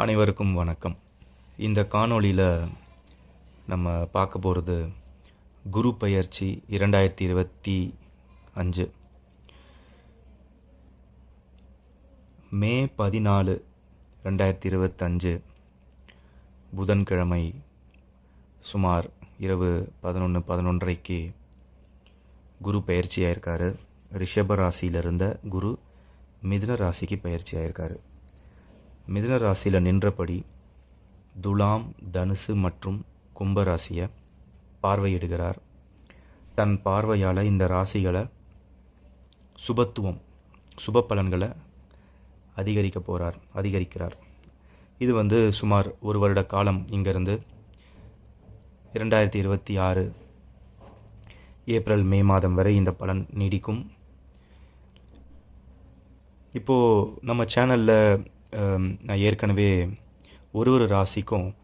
அனைவருக்கும் வணக்கம். இந்த காணொளியில் நம்ம பார்க்க போகிறது குரு பயிற்சி இரண்டாயிரத்தி இருபத்தி அஞ்சு. மே பதினாலு ரெண்டாயிரத்தி இருபத்தஞ்சு புதன்கிழமை சுமார் இரவு பதினொன்று பதினொன்றைக்கு குரு பயிற்சி ஆயிருக்காரு ரிஷப ராசியில் இருந்த குரு மிதுன ராசிக்கு பயிற்சி ஆயிருக்காரு மிதுன ராசியில் நின்றபடி துலாம் தனுசு மற்றும் கும்பராசியை பார்வையிடுகிறார். தன் பார்வையால் இந்த ராசிகளை சுபத்துவம் சுப பலன்களை அதிகரிக்க போகிறார் அதிகரிக்கிறார். இது வந்து சுமார் ஒரு வருட காலம் இங்கேருந்து இரண்டாயிரத்தி இருபத்தி ஆறு ஏப்ரல் மே மாதம் வரை இந்த பலன் நீடிக்கும். இப்போது நம்ம சேனலில் நான் ஏற்கனவே ஒரு ஒரு ராசிக்கும்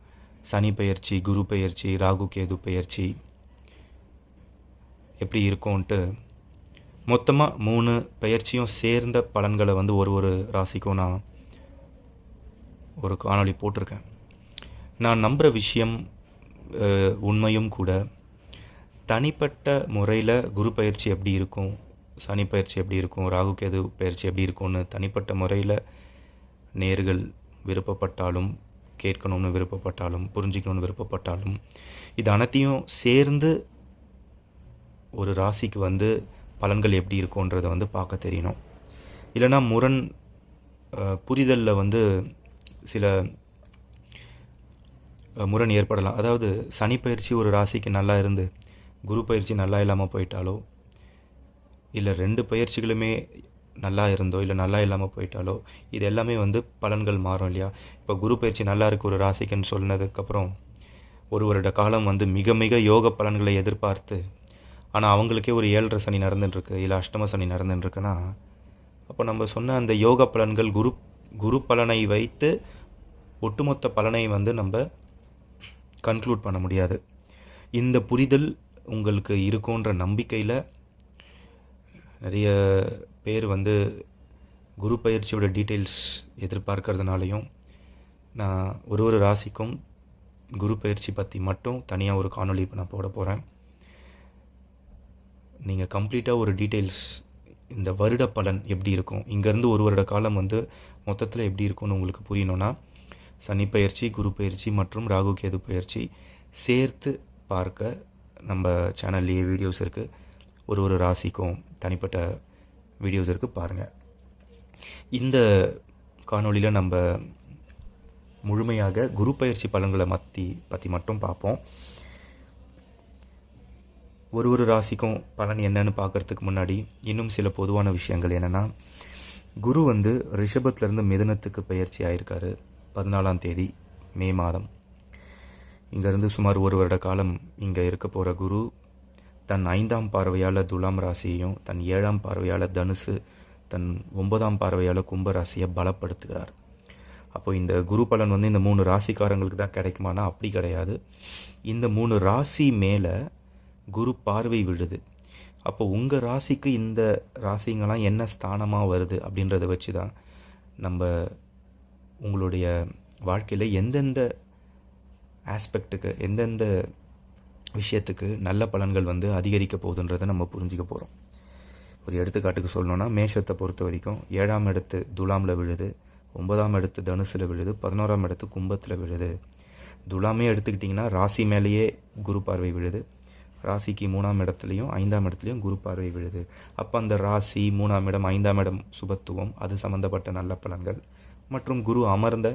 சனி பயிற்சி குரு பயிற்சி ராகு கேது பயிற்சி எப்படி இருக்கும்ன்ட்டு மொத்தமாக மூணு பயிற்சியும் சேர்ந்த பலன்களை வந்து ஒரு ஒரு ராசிக்கும் நான் ஒரு காணொளி போட்டிருக்கேன். நான் நம்புகிற விஷயம் உண்மையும் கூட தனிப்பட்ட முறையில் குரு பயிற்சி எப்படி இருக்கும் சனி பயிற்சி எப்படி இருக்கும் ராகு கேது பயிற்சி எப்படி இருக்கும்னு தனிப்பட்ட முறையில் நேர்கள் விருப்பப்பட்டாலும் கேட்கணும்னு விருப்பப்பட்டாலும் புரிஞ்சிக்கணும்னு விருப்பப்பட்டாலும் இது அனைத்தையும் சேர்ந்து ஒரு ராசிக்கு வந்து பலன்கள் எப்படி இருக்கும்ன்றதை வந்து பார்க்க தெரியணும். இல்லைன்னா முரண் புரிதலில் வந்து சில முரண் ஏற்படலாம். அதாவது சனி பயிற்சி ஒரு ராசிக்கு நல்லா இருந்து குரு பயிற்சி நல்லா இல்லாமல் போயிட்டாலோ இல்லை ரெண்டு பயிற்சிகளுமே நல்லா இருந்தோ இல்லை நல்லா இல்லாமல் போயிட்டாலோ இது எல்லாமே வந்து பலன்கள் மாறும் இல்லையா? இப்போ குரு பயிற்சி நல்லா இருக்கு ஒரு ராசிக்குன்னு சொன்னதுக்கப்புறம் ஒரு வருட காலம் வந்து மிக மிக யோக பலன்களை எதிர்பார்த்து ஆனால் அவங்களுக்கே ஒரு ஏழரை சனி நடந்துட்டுருக்கு இல்லை அஷ்டம சனி நடந்துட்டுருக்குன்னா அப்போ நம்ம சொன்ன அந்த யோக பலன்கள் குரு குரு பலனை வைத்து ஒட்டுமொத்த பலனை வந்து நம்ம கன்க்ளூட் பண்ண முடியாது. இந்த புரிதல் உங்களுக்கு இருக்குன்ற நம்பிக்கையில் நிறைய பேர் வந்து குரு பயிற்சியோட டீட்டெயில்ஸ் எதிர்பார்க்கறதுனாலையும் நான் ஒரு ஒரு ராசிக்கும் குரு பயிற்சி பற்றி மட்டும் தனியாக ஒரு காணொளி இப்போ நான் போட போகிறேன் நீங்கள் கம்ப்ளீட்டாக ஒரு டீட்டெயில்ஸ் இந்த வருட பலன் எப்படி இருக்கும்? இங்கேருந்து ஒரு வருட காலம் வந்து மொத்தத்தில் எப்படி இருக்கும்னு உங்களுக்கு புரியணும்னா சனி பயிற்சி குரு பயிற்சி மற்றும் ராகு கேது பயிற்சி சேர்த்து பார்க்க நம்ம சேனல்லையே வீடியோஸ் இருக்குது ஒரு ஒரு ராசிக்கும் தனிப்பட்ட வீடியோஸ் இருக்குது பாருங்கள் இந்த காணொளியில் நம்ம முழுமையாக குரு பயிற்சி பலன்களை மத்தி பற்றி மட்டும் பார்ப்போம். ஒரு ஒரு ராசிக்கும் பலன் என்னன்னு பார்க்கறதுக்கு முன்னாடி இன்னும் சில பொதுவான விஷயங்கள் என்னென்னா குரு வந்து ரிஷபத்துலேருந்து மிதனத்துக்கு பயிற்சி ஆயிருக்காரு பதினாலாம் தேதி மே மாதம். இங்கேருந்து சுமார் ஒரு வருட காலம் இங்கே இருக்க போகிற குரு தன் ஐந்தாம் பார்வையால் துலாம் ராசியையும் தன் ஏழாம் பார்வையால் தனுசு தன் ஒன்பதாம் பார்வையால் கும்ப ராசியை பலப்படுத்துகிறார். அப்போ இந்த குரு பலன் வந்து இந்த மூணு ராசிக்காரங்களுக்கு தான் கிடைக்குமானா? அப்படி கிடையாது. இந்த மூணு ராசி மேலே குரு பார்வை விழுது. அப்போ உங்கள் ராசிக்கு இந்த ராசிங்கெல்லாம் என்ன ஸ்தானமாக வருது அப்படின்றத வச்சு தான் நம்ம உங்களுடைய வாழ்க்கையில் எந்தெந்த ஆஸ்பெக்ட்டுக்கு எந்தெந்த விஷயத்துக்கு நல்ல பலன்கள் வந்து அதிகரிக்க போகுதுன்றதை நம்ம புரிஞ்சுக்க போகிறோம் ஒரு எடுத்துக்காட்டுக்கு சொல்லணும்னா மேஷத்தை பொறுத்த வரைக்கும் ஏழாம் இடத்து துலாமில் விழுது ஒன்பதாம் இடத்து தனுசில் விழுது பதினோராம் இடத்து கும்பத்தில் விழுது. துலாமே எடுத்துக்கிட்டிங்கன்னா ராசி மேலேயே குரு பார்வை விழுது. ராசிக்கு மூணாம் இடத்துலையும் ஐந்தாம் இடத்துலையும் குரு பார்வை விழுது. அப்போ அந்த ராசி மூணாம் இடம் ஐந்தாம் இடம் சுபத்துவம் அது சம்மந்தப்பட்ட நல்ல பலன்கள். மற்றும் குரு அமர்ந்த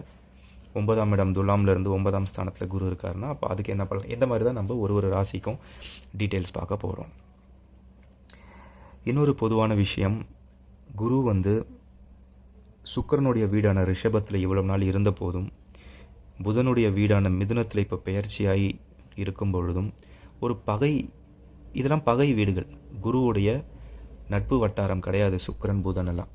ஒன்பதாம் இடம் துலாம்லேருந்து ஒன்பதாம் ஸ்தானத்தில் குரு இருக்காருன்னா அப்போ அதுக்கு என்ன பலன்? இந்த மாதிரி தான் நம்ம ஒரு ஒரு ராசிக்கும் டீட்டெயில்ஸ் பார்க்க போகிறோம் இன்னொரு பொதுவான விஷயம் குரு வந்து சுக்கிரனுடைய வீடான ரிஷபத்தில் இவ்வளவு நாள் இருந்த போதும் புதனுடைய வீடான மிதுனத்தில் இப்போ பெயர்ச்சியாகி இருக்கும் பொழுதும் ஒரு பகை இதெல்லாம் பகை வீடுகள். குருவுடைய நட்பு வட்டாரம் கிடையாது சுக்கரன் புதன் எல்லாம்.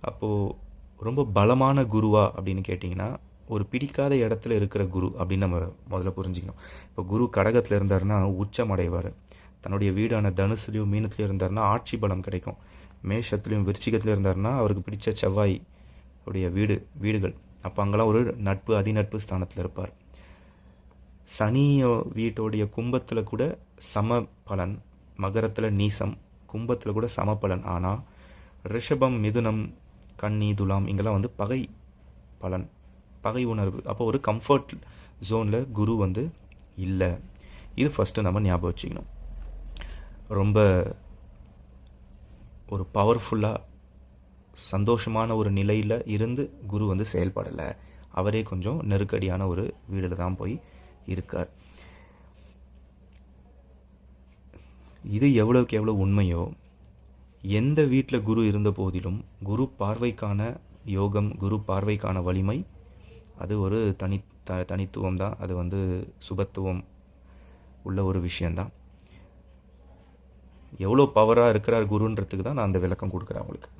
அப்போது ரொம்ப பலமான குருவா அப்படின்னு கேட்டிங்கன்னா ஒரு பிடிக்காத இடத்துல இருக்கிற குரு அப்படின்னு நம்ம முதல்ல புரிஞ்சுக்கணும். இப்போ குரு கடகத்தில் இருந்தாருன்னா உச்சம் அடைவார். தன்னுடைய வீடான தனுசுலையும் மீனத்துலையும் இருந்தாருன்னா ஆட்சி பலம் கிடைக்கும். மேஷத்துலையும் விருச்சிகத்துலையும் இருந்தாருன்னா அவருக்கு பிடிச்ச செவ்வாய் உடைய வீடு வீடுகள். அப்போ அங்கெல்லாம் ஒரு நட்பு அதிநட்பு ஸ்தானத்தில் இருப்பார். சனி வீட்டோடைய கும்பத்தில் கூட சம பலன் மகரத்தில் நீசம் கும்பத்தில் கூட சம பலன் ஆனால் ரிஷபம் மிதுனம் கன்னி துலாம் இங்கெல்லாம் வந்து பகை பலன். பகை உணர்வு. அப்போ ஒரு கம்ஃபர்ட் ஜோனில் குரு வந்து இல்லை. இது ஃபஸ்ட்டு நம்ம ஞாபகம் வச்சுக்கணும். ரொம்ப ஒரு பவர்ஃபுல்லாக சந்தோஷமான ஒரு நிலையில் இருந்து குரு வந்து செயல்படலை. அவரே கொஞ்சம் நெருக்கடியான ஒரு வீடில் தான் போய் இருக்கார். இது எவ்வளோக்கு எவ்வளோ உண்மையோ எந்த வீட்டில் குரு இருந்த போதிலும் குரு பார்வைக்கான யோகம் குரு பார்வைக்கான வலிமை அது ஒரு தனி த தனித்துவம் தான் அது வந்து சுபத்துவம் உள்ள ஒரு விஷயந்தான் எவ்வளோ பவராக இருக்கிறார் குருன்றதுக்கு தான் நான் அந்த விளக்கம் கொடுக்குறேன் உங்களுக்கு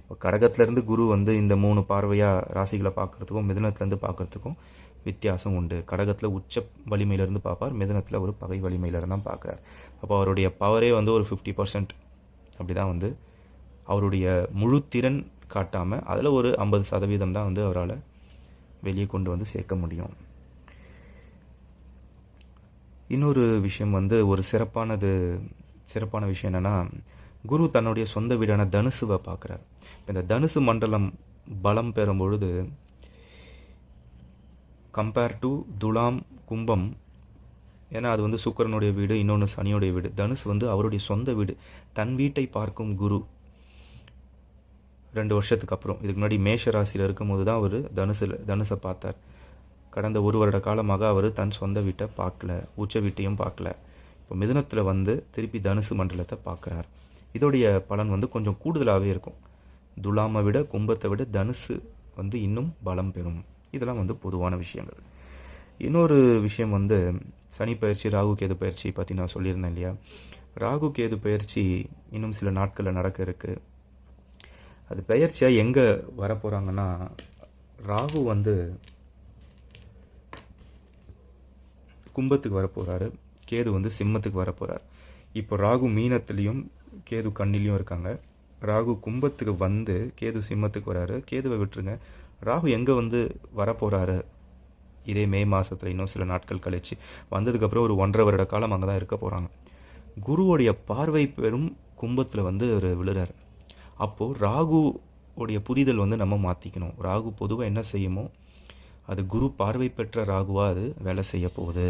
இப்போ கடகத்துலேருந்து குரு வந்து இந்த மூணு பார்வையாக ராசிகளை பார்க்குறதுக்கும் மிதனத்துலேருந்து பார்க்குறதுக்கும் வித்தியாசம் உண்டு. கடகத்தில் உச்ச வலிமையிலேருந்து பார்ப்பார் மிதனத்தில் ஒரு பகை வலிமையிலேருந்து தான் பார்க்குறார். அப்போ அவருடைய பவரே வந்து ஒரு ஃபிஃப்டி பர்சன்ட் அப்படி தான் வந்து அவருடைய முழு திறன் காட்டாமல் அதில் ஒரு ஐம்பது சதவீதம் தான் வந்து அவரால் வெளியே கொண்டு வந்து சேர்க்க முடியும். இன்னொரு விஷயம் வந்து ஒரு சிறப்பானது சிறப்பான விஷயம் என்னென்னா குரு தன்னுடைய சொந்த வீடான தனுசுவை பார்க்குறார். இந்த தனுசு மண்டலம் பலம் பெறும் பொழுது கம்பேர் டு துலாம் கும்பம் ஏன்னா அது வந்து சுக்கரனுடைய வீடு இன்னொன்று சனியோடைய வீடு. தனுஷ் வந்து அவருடைய சொந்த வீடு தன் வீட்டை பார்க்கும் குரு. ரெண்டு வருஷத்துக்கு அப்புறம். இதுக்கு முன்னாடி மேஷ ராசியில் இருக்கும்போது தான் அவர் தனுசில் தனுசை பார்த்தார். கடந்த ஒரு வருட காலமாக அவர் தன் சொந்த வீட்டை பார்க்கல உச்ச வீட்டையும் பார்க்கல. இப்போ மிதுனத்தில் வந்து திருப்பி தனுசு மண்டலத்தை பார்க்குறார். இதோடைய பலன் வந்து கொஞ்சம் கூடுதலாகவே இருக்கும். துலாமை விட கும்பத்தை விட தனுசு வந்து இன்னும் பலம் பெறும். இதெல்லாம் வந்து பொதுவான விஷயங்கள். இன்னொரு விஷயம் வந்து சனி பயிற்சி ராகு கேது பயிற்சி பற்றி நான் சொல்லியிருந்தேன் இல்லையா? ராகு கேது பயிற்சி இன்னும் சில நாட்களில் நடக்க இருக்குது அது பெயர்ச்சியாக எங்கே வரப்போகிறாங்கன்னா ராகு வந்து கும்பத்துக்கு வரப்போகிறாரு கேது வந்து சிம்மத்துக்கு வரப்போகிறார் இப்போ ராகு மீனத்துலேயும் கேது கண்ணிலையும் இருக்காங்க. ராகு கும்பத்துக்கு வந்து கேது சிம்மத்துக்கு வராரு. கேதுவை விட்டுருங்க. ராகு எங்கே வந்து வரப்போகிறாரு இதே மே மாதத்தில் இன்னும் சில நாட்கள் கழிச்சு. வந்ததுக்கப்புறம் ஒரு ஒன்றரை வருட காலம் அங்கே தான் இருக்க போகிறாங்க குருவோடைய பார்வை பெரும் கும்பத்தில் வந்து அவர் விழுறாரு. அப்போது ராகு உடைய புரிதல் வந்து நம்ம மாற்றிக்கணும் ராகு பொதுவாக என்ன செய்யுமோ அது குரு பார்வை பெற்ற ராகுவாக அது வேலை செய்ய போகுது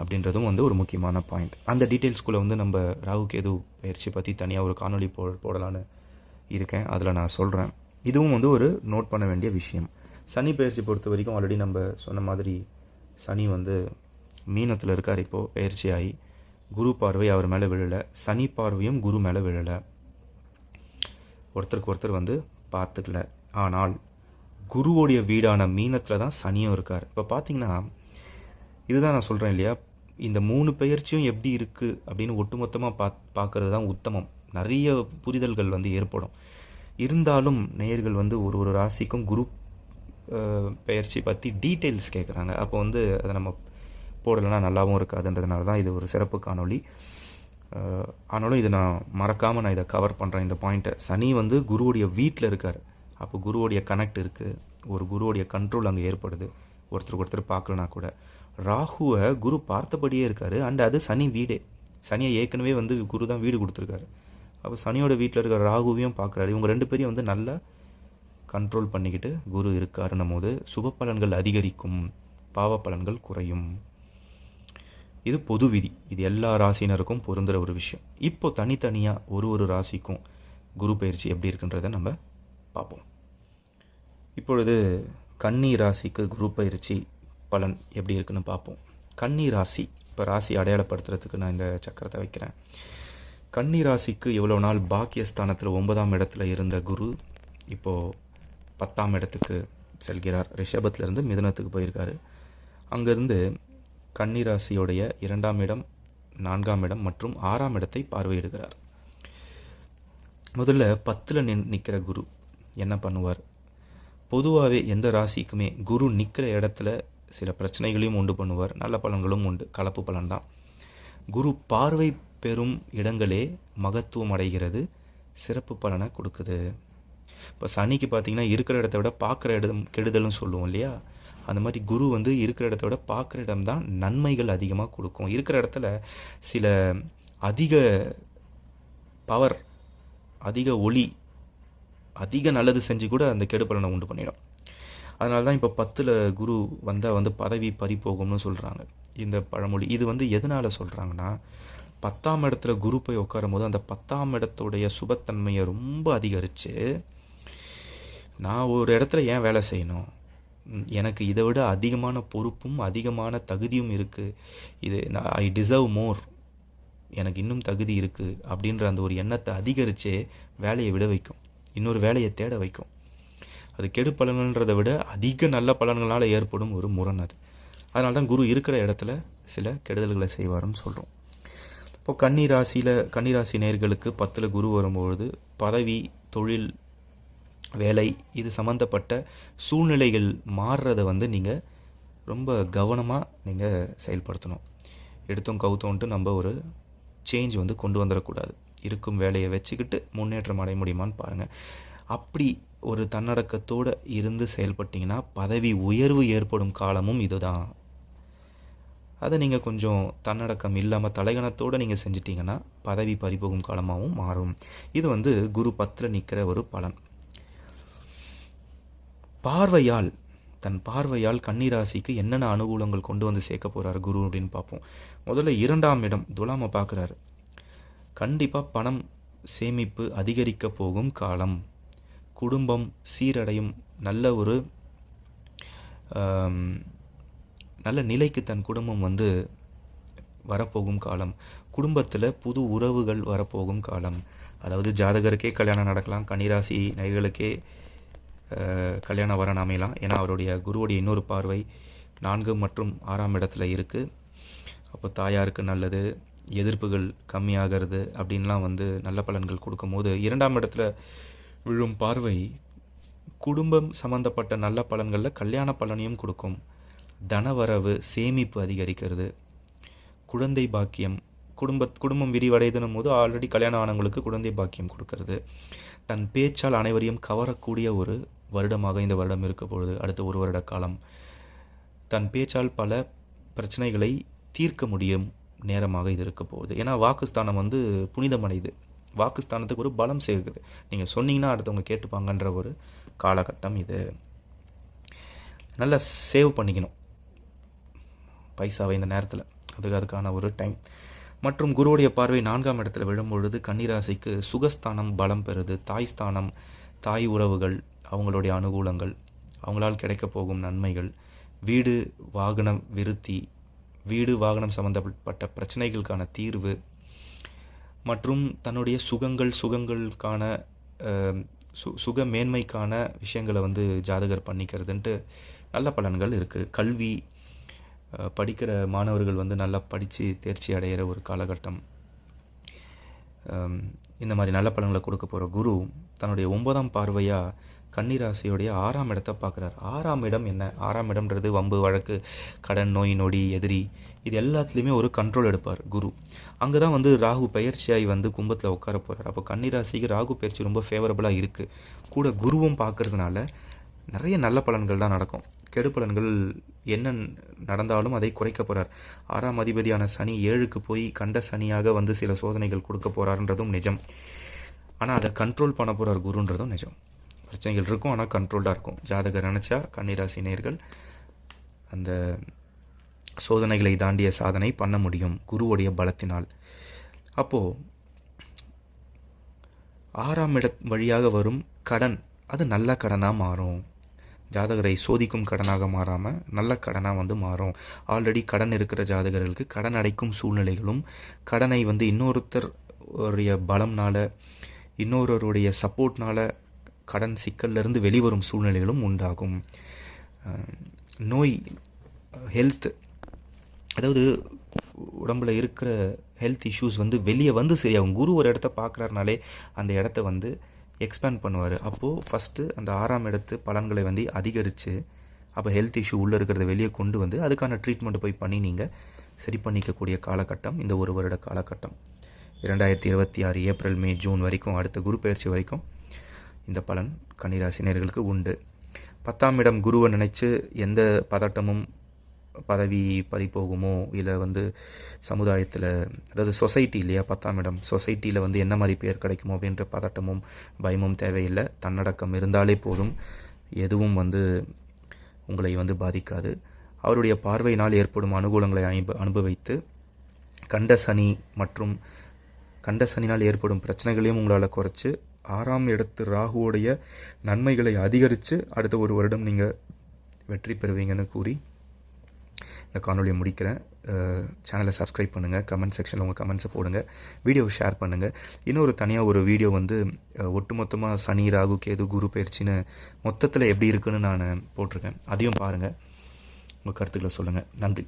அப்படின்றதும் வந்து ஒரு முக்கியமான பாயிண்ட் அந்த டீட்டெயில்ஸ்குள்ளே வந்து நம்ம ராகு கேது பயிற்சி பற்றி தனியாக ஒரு காணொலி போ போடலான்னு இருக்கேன். அதில் நான் சொல்கிறேன் இதுவும் வந்து ஒரு நோட் பண்ண வேண்டிய விஷயம். சனி பயிற்சி பொறுத்த வரைக்கும் ஆல்ரெடி நம்ம சொன்ன மாதிரி சனி வந்து மீனத்தில் இருக்கார். இப்போது பயிற்சி ஆகி குரு பார்வை அவர் மேலே விழலை. சனி பார்வையும் குரு மேலே விழலை. ஒருத்தருக்கு ஒருத்தர் வந்து பார்த்துக்கல. ஆனால் குருவோடைய வீடான மீனத்தில் தான் சனியும் இருக்கார். இப்போ பார்த்தீங்கன்னா இதுதான் நான் சொல்கிறேன் இல்லையா? இந்த மூணு பெயர்ச்சியும் எப்படி இருக்குது அப்படின்னு ஒட்டுமொத்தமாக பா பார்க்கறது தான் உத்தமம். நிறைய புரிதல்கள் வந்து ஏற்படும். இருந்தாலும் நேயர்கள் வந்து ஒரு ஒரு ராசிக்கும் குரு பெயர்ச்சி பற்றி டீட்டெயில்ஸ் கேட்குறாங்க அப்போ வந்து அதை நம்ம போடலைன்னா நல்லாவும் இருக்காதுன்றதுனால தான் இது ஒரு சிறப்பு காணொளி. ஆனாலும் இதை நான் மறக்காமல் நான் இதை கவர் பண்ணுறேன் இந்த பாயிண்ட்டை சனி வந்து குருவுடைய வீட்டில் இருக்கார். அப்போ குருவுடைய கனெக்ட் இருக்குது ஒரு குருவுடைய கண்ட்ரோல் அங்கே ஏற்படுது. ஒருத்தருக்கு ஒருத்தர் பார்க்கலனா கூட. ராகுவை குரு பார்த்தபடியே இருக்கார். அண்ட் அது சனி வீடே. சனியை ஏற்கனவே வந்து குரு தான் வீடு கொடுத்துருக்காரு. அப்போ சனியோட வீட்டில் இருக்கிற ராகுவையும் பார்க்குறாரு. இவங்க ரெண்டு பேரையும் வந்து நல்லா கண்ட்ரோல் பண்ணிக்கிட்டு குரு இருக்காருன்னும் போது சுப பலன்கள் அதிகரிக்கும். பாவ பலன்கள் குறையும். இது பொது விதி இது எல்லா ராசினருக்கும் பொருந்துகிற ஒரு விஷயம். இப்போ தனித்தனியாக ஒரு ஒரு ராசிக்கும் குரு பயிற்சி எப்படி இருக்குன்றதை நம்ம பார்ப்போம். இப்பொழுது கன்னி ராசிக்கு குரு பயிற்சி பலன் எப்படி இருக்குன்னு பார்ப்போம். கன்னி ராசி இப்போ ராசி அடையாளப்படுத்துறதுக்கு நான் இந்த சக்கரத்தை வைக்கிறேன். கன்னி ராசிக்கு இவ்வளோ நாள் பாக்கியஸ்தானத்தில் ஒன்பதாம் இடத்துல இருந்த குரு இப்போது பத்தாம் இடத்துக்கு செல்கிறார். ரிஷபத்திலேருந்து மிதனத்துக்கு போயிருக்காரு. அங்கேருந்து கன்னிராசியுடைய இரண்டாம் இடம் நான்காம் இடம் மற்றும் ஆறாம் இடத்தை பார்வையிடுகிறார். முதல்ல பத்தில் நின் நிற்கிற குரு என்ன பண்ணுவார்? பொதுவாகவே எந்த ராசிக்குமே குரு நிற்கிற இடத்துல சில பிரச்சனைகளையும் உண்டு பண்ணுவார். நல்ல பலன்களும் உண்டு. கலப்பு பலன் தான். குரு பார்வை பெறும் இடங்களே மகத்துவம் அடைகிறது. சிறப்பு பலனை கொடுக்குது. இப்போ சனிக்கு பார்த்தீங்கன்னா இருக்கிற இடத்த விட பார்க்குற இடம் கெடுதலும் சொல்லுவோம் இல்லையா? அந்த மாதிரி குரு வந்து இருக்கிற இடத்த விட பார்க்குற இடம் தான் நன்மைகள் அதிகமாக கொடுக்கும். இருக்கிற இடத்துல சில அதிக பவர் அதிக ஒளி அதிக நல்லது செஞ்சு கூட அந்த கெடுபலனை உண்டு பண்ணிடும். அதனால தான் இப்போ பத்தில் குரு வந்தால் வந்து பதவி பறிப்போகும்னு சொல்கிறாங்க இந்த பழமொழி. இது வந்து எதனால் சொல்கிறாங்கன்னா பத்தாம் இடத்துல குரு போய் உட்காரும் போது அந்த பத்தாம் இடத்துடைய சுபத்தன்மையை ரொம்ப அதிகரித்து நான் ஒரு இடத்துல ஏன் வேலை செய்யணும்? எனக்கு இதை விட அதிகமான பொறுப்பும் அதிகமான தகுதியும் இருக்குது இது நான் ஐ டிசர்வ் மோர் எனக்கு இன்னும் தகுதி இருக்குது அப்படின்ற அந்த ஒரு எண்ணத்தை அதிகரிச்சே வேலையை விட வைக்கும். இன்னொரு வேலையை தேட வைக்கும். அது கெடு பலன்கிறதை விட அதிக நல்ல பலன்களால் ஏற்படும் ஒரு முரண் அது. அதனால தான் குரு இருக்கிற இடத்துல சில கெடுதல்களை செய்வாருன்னு சொல்கிறோம் இப்போ கன்னி ராசியில் கன்னிராசி நேர்களுக்கு பத்தில் குரு வரும்பொழுது பதவி தொழில் வேலை இது சம்மந்தப்பட்ட சூழ்நிலைகள் மாறுறத வந்து நீங்கள் ரொம்ப கவனமாக நீங்கள் செயல்படுத்தணும். எடுத்தோம் கவுத்தோன்ட்டு நம்ம ஒரு சேஞ்ச் வந்து கொண்டு வந்துடக்கூடாது. இருக்கும் வேலையை வச்சுக்கிட்டு முன்னேற்றம் அடைய முடியுமான்னு பாருங்கள் அப்படி ஒரு தன்னடக்கத்தோடு இருந்து செயல்பட்டீங்கன்னா பதவி உயர்வு ஏற்படும் காலமும் இதுதான். அதை நீங்கள் கொஞ்சம் தன்னடக்கம் இல்லாமல் தலைகணத்தோடு நீங்கள் செஞ்சிட்டிங்கன்னா பதவி பறிபோகும் காலமாகவும் மாறும். இது வந்து குரு பத்தில் நிற்கிற ஒரு பலன். பார்வையால் தன் பார்வையால் கன்னிராசிக்கு என்னென்ன அனுகூலங்கள் கொண்டு வந்து சேர்க்க போகிறார் குரு அப்படின்னு பார்ப்போம். முதல்ல இரண்டாம் இடம் துலாமை பார்க்குறாரு. கண்டிப்பாக பணம் சேமிப்பு அதிகரிக்க போகும் காலம். குடும்பம் சீரடையும் நல்ல ஒரு நல்ல நிலைக்கு தன் குடும்பம் வந்து வரப்போகும் காலம். குடும்பத்தில் புது உறவுகள் வரப்போகும் காலம். அதாவது ஜாதகருக்கே கல்யாணம் நடக்கலாம் கன்னிராசி நைகளுக்கே கல்யாண கல்யாணம் வரன் அமையலாம் ஏன்னா அவருடைய குருவுடைய இன்னொரு பார்வை நான்கு மற்றும் ஆறாம் இடத்துல இருக்குது அப்போ தாயாருக்கு நல்லது எதிர்ப்புகள் கம்மியாகிறது அப்படின்லாம் வந்து நல்ல பலன்கள் கொடுக்கும்போது இரண்டாம் இடத்துல விழும் பார்வை குடும்பம் சம்பந்தப்பட்ட நல்ல பலன்களில் கல்யாண பலனையும் கொடுக்கும். தனவரவு சேமிப்பு அதிகரிக்கிறது. குழந்தை பாக்கியம் குடும்ப குடும்பம் விரிவடைதுன்னும் போது ஆல்ரெடி கல்யாணம் ஆனவங்களுக்கு குழந்தை பாக்கியம் கொடுக்கறது. தன் பேச்சால் அனைவரையும் கவரக்கூடிய ஒரு வருடமாக இந்த வருடம் இருக்க பொழுது அடுத்த ஒரு வருட காலம். தன் பேச்சால் பல பிரச்சனைகளை தீர்க்க முடியும் நேரமாக இது இருக்க போகுது. ஏன்னா வாக்குஸ்தானம் வந்து புனிதமடையுது வாக்குஸ்தானத்துக்கு ஒரு பலம் சேர்க்குது. நீங்கள் சொன்னீங்கன்னா அடுத்தவங்க கேட்டுப்பாங்கன்ற ஒரு காலகட்டம் இது. நல்லா சேவ் பண்ணிக்கணும். பைசாவை இந்த நேரத்தில். அதுக்கு அதுக்கான ஒரு டைம் மற்றும் குருவுடைய பார்வை நான்காம் இடத்துல விழும்பொழுது கன்னிராசிக்கு சுகஸ்தானம் பலம் பெறுது. தாய் ஸ்தானம் தாய் உறவுகள் அவங்களுடைய அனுகூலங்கள் அவங்களால் கிடைக்க போகும் நன்மைகள் வீடு வாகனம் விருத்தி வீடு வாகனம் சம்பந்தப்பட்ட பிரச்சனைகளுக்கான தீர்வு மற்றும் தன்னுடைய சுகங்கள் சுகங்களுக்கான சு சுக மேன்மைக்கான விஷயங்களை வந்து ஜாதகர் பண்ணிக்கிறதுன்ட்டு நல்ல பலன்கள் இருக்குது கல்வி படிக்கிற மாணவர்கள் வந்து நல்லா படித்து தேர்ச்சி அடைகிற ஒரு காலகட்டம். இந்த மாதிரி நல்ல பலன்களை கொடுக்க போகிற குரு தன்னுடைய ஒன்பதாம் பார்வையாக கன்னிராசியுடைய ஆறாம் இடத்தை பார்க்குறார். ஆறாம் இடம் என்ன? ஆறாம் இடம்ன்றது வம்பு வழக்கு கடன் நோய் நொடி எதிரி. இது எல்லாத்துலேயுமே ஒரு கண்ட்ரோல் எடுப்பார் குரு. அங்கே தான் வந்து ராகு பயிற்சியாகி வந்து கும்பத்தில் உட்கார போகிறார் அப்போ கன்னிராசிக்கு ராகு பயிற்சி ரொம்ப ஃபேவரபுளாக இருக்குது கூட குருவும் பார்க்கறதுனால நிறைய நல்ல பலன்கள் தான் நடக்கும். கெடு பலன்கள் என்ன நடந்தாலும் அதை குறைக்க போகிறார் ஆறாம் அதிபதியான சனி ஏழுக்கு போய் கண்ட சனியாக வந்து சில சோதனைகள் கொடுக்க போகிறாருன்றதும் நிஜம். ஆனால் அதை கண்ட்ரோல் பண்ண போகிறார் குருன்றதும் நிஜம். பிரச்சனைகள் இருக்கும் ஆனால் கண்ட்ரோல்டாக இருக்கும். ஜாதகர் நினச்சா கன்னிராசி நேர்கள் அந்த சோதனைகளை தாண்டிய சாதனை பண்ண முடியும் குருவுடைய பலத்தினால். அப்போது ஆறாம் இட வழியாக வரும் கடன் அது நல்ல கடனாக மாறும். ஜாதகரை சோதிக்கும் கடனாக மாறாமல் நல்ல கடனாக வந்து மாறும். ஆல்ரெடி கடன் இருக்கிற ஜாதகர்களுக்கு கடன் அடைக்கும் சூழ்நிலைகளும் கடனை வந்து இன்னொருத்தர் உடைய பலம்னால இன்னொருவருடைய சப்போர்ட்னால கடன் சிக்கல்லேருந்து வெளிவரும் சூழ்நிலைகளும் உண்டாகும். நோய் ஹெல்த் அதாவது உடம்புல இருக்கிற ஹெல்த் இஷ்யூஸ் வந்து வெளியே வந்து சரியாகும் குரு ஒரு இடத்த பார்க்குறாருனாலே அந்த இடத்த வந்து எக்ஸ்பேண்ட் பண்ணுவார். அப்போது ஃபஸ்ட்டு அந்த ஆறாம் இடத்து பலன்களை வந்து அதிகரித்து அப்போ ஹெல்த் இஷ்யூ உள்ளே இருக்கிறத வெளியே கொண்டு வந்து அதுக்கான ட்ரீட்மெண்ட் போய் பண்ணி நீங்கள் சரி பண்ணிக்கக்கூடிய காலகட்டம் இந்த ஒரு வருட காலகட்டம். இரண்டாயிரத்தி இருபத்தி ஆறு ஏப்ரல் மே ஜூன் வரைக்கும் அடுத்த குரு பயிற்சி வரைக்கும் இந்த பலன் கன்னிராசினியர்களுக்கு உண்டு. பத்தாம் இடம் குருவை நினச்சி எந்த பதட்டமும் பதவி பறிப்போகுமோ இல்லை வந்து சமுதாயத்தில் அதாவது சொசைட்டி இல்லையா பத்தாம் இடம் சொசைட்டியில் வந்து என்ன மாதிரி பேர் கிடைக்குமோ அப்படின்ற பதட்டமும் பயமும் தேவையில்லை. தன்னடக்கம் இருந்தாலே போதும். எதுவும் வந்து உங்களை வந்து பாதிக்காது. அவருடைய பார்வையினால் ஏற்படும் அனுகூலங்களை அனுப அனுபவித்து கண்ட சனி மற்றும் கண்ட சனினால் ஏற்படும் பிரச்சனைகளையும் உங்களால் குறைச்சி ஆறாம் இடத்து ராகுவோடைய நன்மைகளை அதிகரித்து அடுத்த ஒரு வருடம் நீங்கள் வெற்றி பெறுவீங்கன்னு கூறி இந்த காணொலியை முடிக்கிறேன். சேனலை சப்ஸ்கிரைப் பண்ணுங்கள் கமெண்ட் செக்ஷனில் உங்கள் கமெண்ட்ஸை போடுங்க. வீடியோவை ஷேர் பண்ணுங்கள் இன்னொரு தனியாக ஒரு வீடியோ வந்து ஒட்டுமொத்தமாக சனி ராகு கேது குரு பயிற்சின்னு மொத்தத்தில் எப்படி இருக்குன்னு நான் போட்டிருக்கேன். அதையும் பாருங்கள் உங்கள் கருத்துக்களை சொல்லுங்கள் நன்றி.